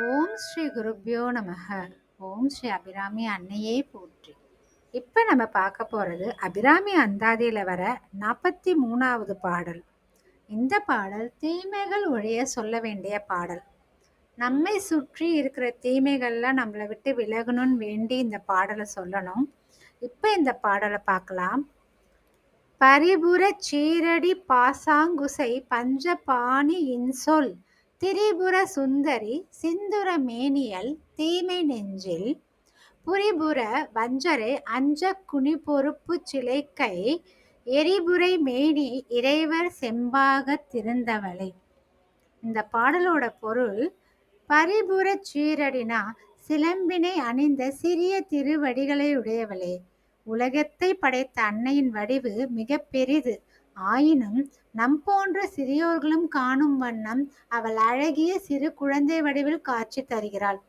ஓம் ஸ்ரீ குருப்யோ நமக. ஓம் ஸ்ரீ அபிராமி அன்னையே போற்றி. இப்போ நம்ம பார்க்க போகிறது அபிராமி அந்தாதியில் வர நாற்பத்தி மூணாவது பாடல். இந்த பாடல் தீமைகள் ஒழிய சொல்ல வேண்டிய பாடல். நம்மை சுற்றி இருக்கிற தீமைகள்லாம் நம்மளை விட்டு விலகணும்னு வேண்டி இந்த பாடலை சொல்லணும். இப்போ இந்த பாடலை பார்க்கலாம். பரிபுர சீரடி பாசாங்குசை பஞ்சபாணி இன்சொல் திரிபுர சுந்தரி சிந்துர மேனியல் தீமை நெஞ்சில். புரிபுர வஞ்சரை அஞ்ச குனி பொறுப்பு சிலைக்கை. எரிபுரை மேனி இறைவர் செம்பாக திருந்தவளை. இந்த பாடலோட பொருள் பரிபுர சீரடினா சிலம்பினை அணிந்த சிறிய திருவடிகளை உடையவளே. உலகத்தை படைத்த அன்னையின் வடிவு மிக பெரிது. ஆயினும் நம் போன்ற சிறியோர்களும் காணும் வண்ணம் அவள் அழகிய சிறு குழந்தை வடிவில் காட்சி தருகிறாள்.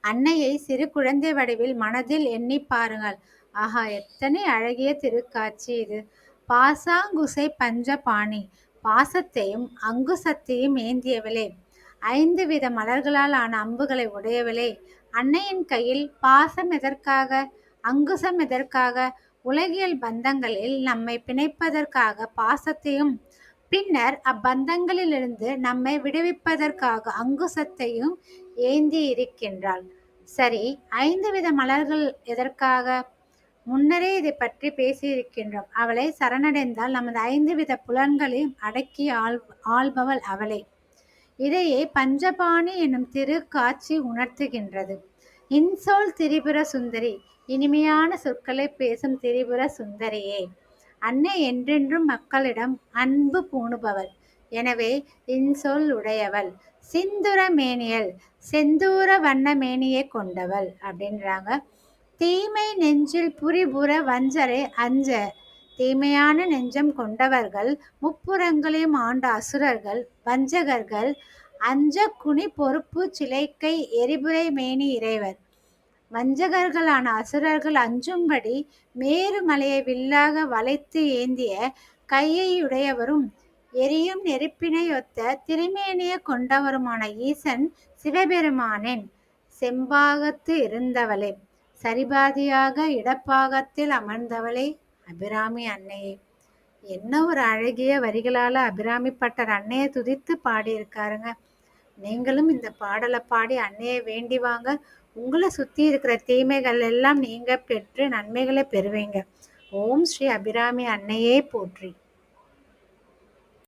அன்னையை சிறு குழந்தை வடிவில் மனதில் எண்ணி பாருங்கள். ஆஹா எத்தனை அழகிய திருக்காட்சி இது. பாசாங்குசை பஞ்சபாணி. பாசத்தையும் அங்குசத்தையும் ஏந்தியவளே. ஐந்து வித மலர்களால் ஆன அம்புகளை உடையவளே. அன்னையின் கையில் பாசம் எதற்காக? அங்குசம் எதற்காக? உலகியல் பந்தங்களில் நம்மை பிணைப்பதற்காக பாசத்தையும் பின்னர் அப்பந்தங்களிலிருந்து நம்மை விடுவிப்பதற்காக அங்குசத்தையும் ஏந்தி இருக்கின்றாள். சரி ஐந்து வித மலர்கள் எதற்காக? முன்னரே இதை பற்றி பேசியிருக்கின்றோம். அவளை சரணடைந்தால் நமது ஐந்து வித புலன்களையும் அடக்கி ஆள் ஆள்பவள் அவளே. இதையே பஞ்சபாணி எனும் திரு காட்சி உணர்த்துகின்றது. இன்சோல் திரிபுர சுந்தரி இனிமையான சொற்களை பேசும் திரிபுர சுந்தரியே. அன்னை என்றென்றும் மக்களிடம் அன்பு பூணுபவள். எனவே இன்சொல் உடையவள். சிந்துர மேனியல் செந்தூர வண்ண மேனியை கொண்டவள் அப்படின்றாங்க. தீமை நெஞ்சில் புரிபுற வஞ்சரை அஞ்ச. தீமையான நெஞ்சம் கொண்டவர்கள் முப்புறங்களையும் ஆண்ட அசுரர்கள் வஞ்சகர்கள் அஞ்ச குனி பொறுப்பு சிலைக்கை எரிபுரை மேனி இறைவர். வஞ்சகர்களான அசுரர்கள் அஞ்சும்படி மேருமலையை வில்லாக வளைத்து ஏந்திய கையையுடையவரும் எரியும் நெருப்பினை ஒத்த திருமேனிய கொண்டவருமான ஈசன் சிவபெருமானேன். செம்பாகத்து இருந்தவளே சரிபாதியாக இடப்பாகத்தில் அமர்ந்தவளே அபிராமி அன்னையே. என்ன ஒரு அழகிய வரிகளால் அபிராமி பட்டர் அன்னையை துதித்து பாடியிருக்காருங்க. நீங்களும் இந்த பாடலை பாடி அன்னையை வேண்டி வாங்க. உங்களை சுற்றி இருக்கிற தீமைகள் எல்லாம் நீங்கள் பெற்று நன்மைகளை பெறுவீங்க. ஓம் ஸ்ரீ அபிராமி அன்னையே போற்றி.